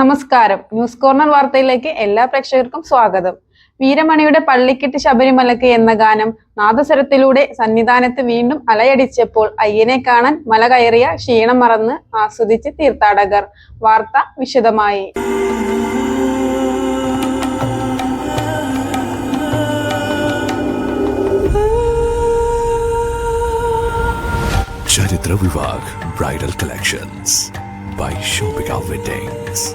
നമസ്കാരം. News corner വാർത്തയിലേക്ക് എല്ലാ പ്രേക്ഷകർക്കും സ്വാഗതം. വീരമണിയുടെ പള്ളിക്കെട്ട് ശബരിമലക്ക് എന്ന ഗാനം നാദസ്വരത്തിലൂടെ സന്നിധാനത്ത് വീണ്ടും അലയടിച്ചപ്പോൾ അയ്യനെ കാണാൻ മല കയറിയ ക്ഷീണം മറന്ന് ആസ്വദിച്ച് തീർത്ഥാടകർ. വാർത്ത വിശദമായി. ചരിത്ര Vivah bridal collections by Shopika weddings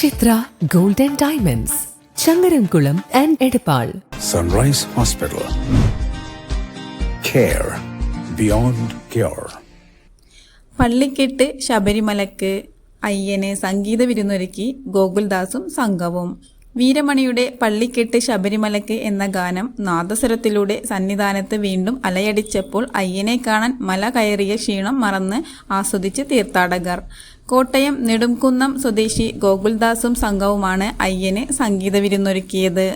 Chithra golden diamonds Changaramkulam and Edappal. Sunrise hospital care beyond cure പള്ളിക്കെട്ട് ശബരിമലക്ക് അയ്യനെ സംഗീത വിരുന്നൊരുക്കി ഗോകുൽദാസും സംഘവും. വീരമണിയുടെ പള്ളിക്കെട്ട് ശബരിമലക്ക് എന്ന ഗാനം നാദസ്വരത്തിലൂടെ സന്നിധാനത്ത് വീണ്ടും അലയടിച്ചപ്പോൾ അയ്യനെ കാണാൻ മല കയറിയ ക്ഷീണം മറന്ന് ആസ്വദിച്ച് തീർത്ഥാടകർ. കോട്ടയം നെടുംകുന്നം സ്വദേശി ഗോകുൽദാസും സംഘവുമാണ് അയ്യന് സംഗീത വിരുന്നൊരുക്കിയത്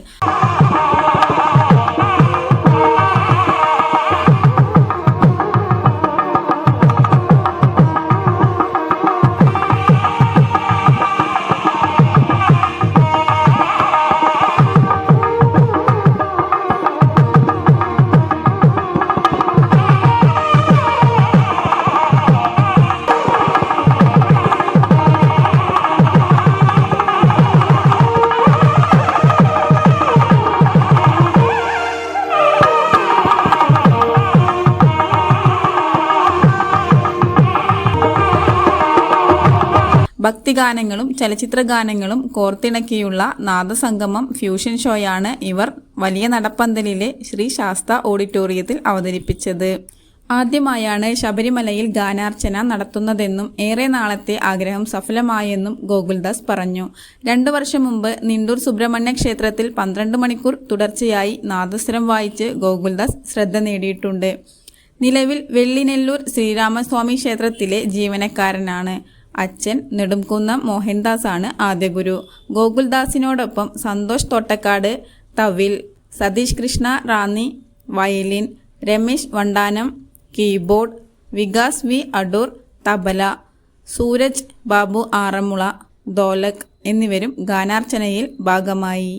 ഭക്തിഗാനങ്ങളും ചലച്ചിത്ര ഗാനങ്ങളും കോർത്തിണക്കിയുള്ള നാദസംഗമം ഫ്യൂഷൻ ഷോയാണ് ഇവർ വലിയ നടപ്പന്തലിലെ ശ്രീ ശാസ്ത ഓഡിറ്റോറിയത്തിൽ അവതരിപ്പിച്ചത്. ആദ്യമായാണ് ശബരിമലയിൽ ഗാനാർച്ചന നടത്തുന്നതെന്നും ഏറെ നാളത്തെ ആഗ്രഹം സഫലമായെന്നും ഗോകുൽദാസ് പറഞ്ഞു. രണ്ടു വർഷം മുമ്പ് നിണ്ടൂർ സുബ്രഹ്മണ്യ ക്ഷേത്രത്തിൽ പന്ത്രണ്ട് മണിക്കൂർ തുടർച്ചയായി നാദസ്വരം വായിച്ച് ഗോകുൽദാസ് ശ്രദ്ധ നേടിയിട്ടുണ്ട്. നിലവിൽ വെള്ളിനെല്ലൂർ ശ്രീരാമസ്വാമി ക്ഷേത്രത്തിലെ ജീവനക്കാരനാണ്. അച്ഛൻ നെടുംകുന്നം മോഹൻദാസ് ആണ് ആദ്യ ഗുരു. ഗോകുൽദാസിനോടൊപ്പം Santhosh Thottakkad thavil Satheesh Krishna Ranni violin Ramesh Vandanam keyboard Vikas V Adoor tabla Sooraj Babu Aranmula dholak എന്നിവരും ഗാനാർച്ചനയിൽ ഭാഗമായി.